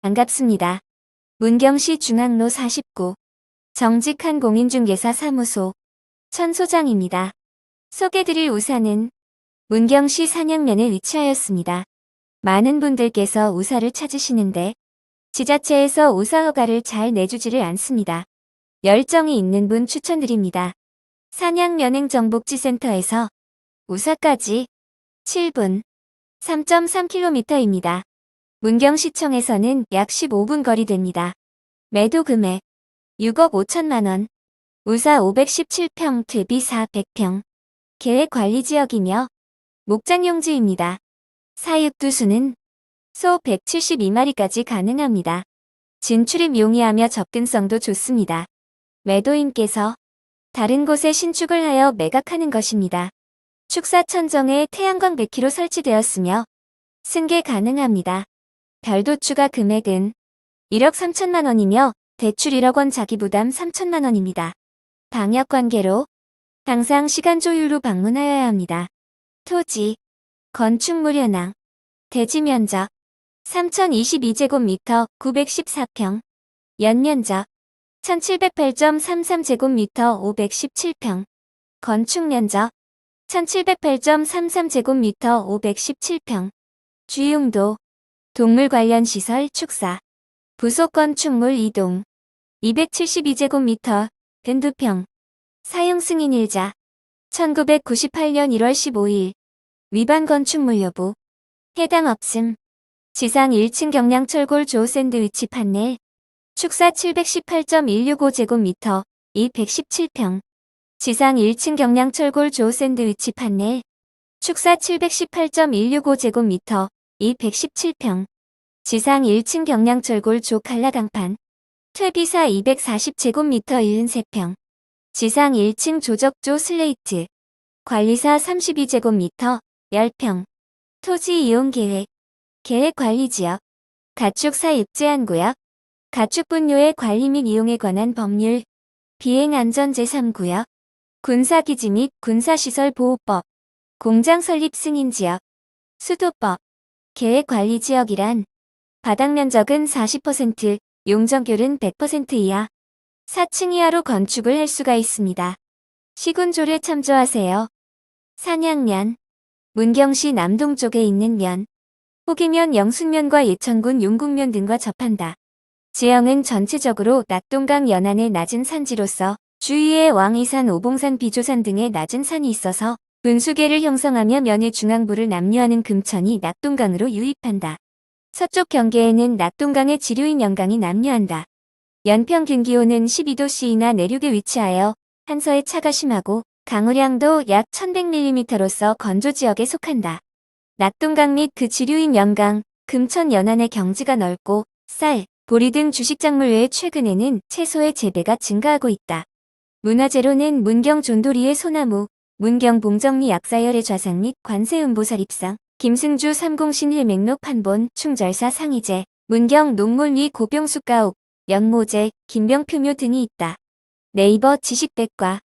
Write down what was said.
반갑습니다. 문경시 중앙로 49 정직한 공인중개사 사무소 천 소장입니다. 소개드릴 우사는 문경시 산양면에 위치하였습니다. 많은 분들께서 우사를 찾으시는데 지자체에서 우사 허가를 잘 내주지를 않습니다. 열정이 있는 분 추천드립니다. 산양면행정복지센터에서 우사까지 7분 3.3km입니다. 문경시청에서는 약 15분 거리 됩니다. 매도 금액 6억 5천만 원. 우사 517평 대비 400평. 계획 관리 지역이며 목장 용지입니다. 사육두수는 소 172마리까지 가능합니다. 진출입 용이하며 접근성도 좋습니다. 매도인께서 다른 곳에 신축을 하여 매각하는 것입니다. 축사 천정에 태양광 100km 설치되었으며 승계 가능합니다. 별도 추가 금액은 1억 3천만 원이며 대출 1억 원 자기 부담 3천만 원입니다. 방역 관계로 항상 시간 조율로 방문하여야 합니다. 토지, 건축물 현황, 대지 면적 3022제곱미터 914평, 연면적 1708.33제곱미터 517평, 건축 면적 1708.33제곱미터 517평, 주용도 동물 관련 시설 축사, 부속 건축물 이동, 272제곱미터, 밴두평, 사용 승인 일자, 1998년 1월 15일, 위반 건축물 여부, 해당 없음, 지상 1층 경량철골 조 샌드위치 판넬, 축사 718.165제곱미터, 217평, 지상 1층 경량철골 조 샌드위치 판넬, 축사 718.165제곱미터, 217평, 지상 1층 경량철골 조 칼라 강판, 퇴비사 240제곱미터 73평, 지상 1층 조적조 슬레이트, 관리사 32제곱미터 10평, 토지 이용 계획, 계획 관리 지역, 가축 사육 제한구역, 가축 분뇨의 관리 및 이용에 관한 법률, 비행 안전 제3구역, 군사기지 및 군사시설 보호법, 공장 설립 승인 지역, 수도법, 계획 관리 지역이란 바닥 면적은 40%, 용적률은 100% 이하, 4층 이하로 건축을 할 수가 있습니다. 시군조를 참조하세요. 산양면, 문경시 남동쪽에 있는 면, 호기면 영순면과 예천군 용국면 등과 접한다. 지형은 전체적으로 낙동강 연안의 낮은 산지로서 주위에 왕이산, 오봉산, 비조산 등의 낮은 산이 있어서 분수계를 형성하며 면의 중앙부를 남류하는 금천이 낙동강으로 유입한다. 서쪽 경계에는 낙동강의 지류인 연강이 남류한다. 연평균 기온은 12도씨 이나 내륙에 위치하여 한서에 차가 심하고 강우량도 약 1100mm로서 건조지역에 속한다. 낙동강 및 그 지류인 연강, 금천 연안의 경지가 넓고 쌀, 보리 등 주식작물 외에 최근에는 채소의 재배가 증가하고 있다. 문화재로는 문경 존도리의 소나무, 문경 봉정리 약사열의 좌상 및 관세음보살 입상, 김승주 삼공신 일 맥록 판본 충절사 상이제, 문경 농물 위 고병숙가옥, 연모제, 김병표묘 등이 있다. 네이버 지식백과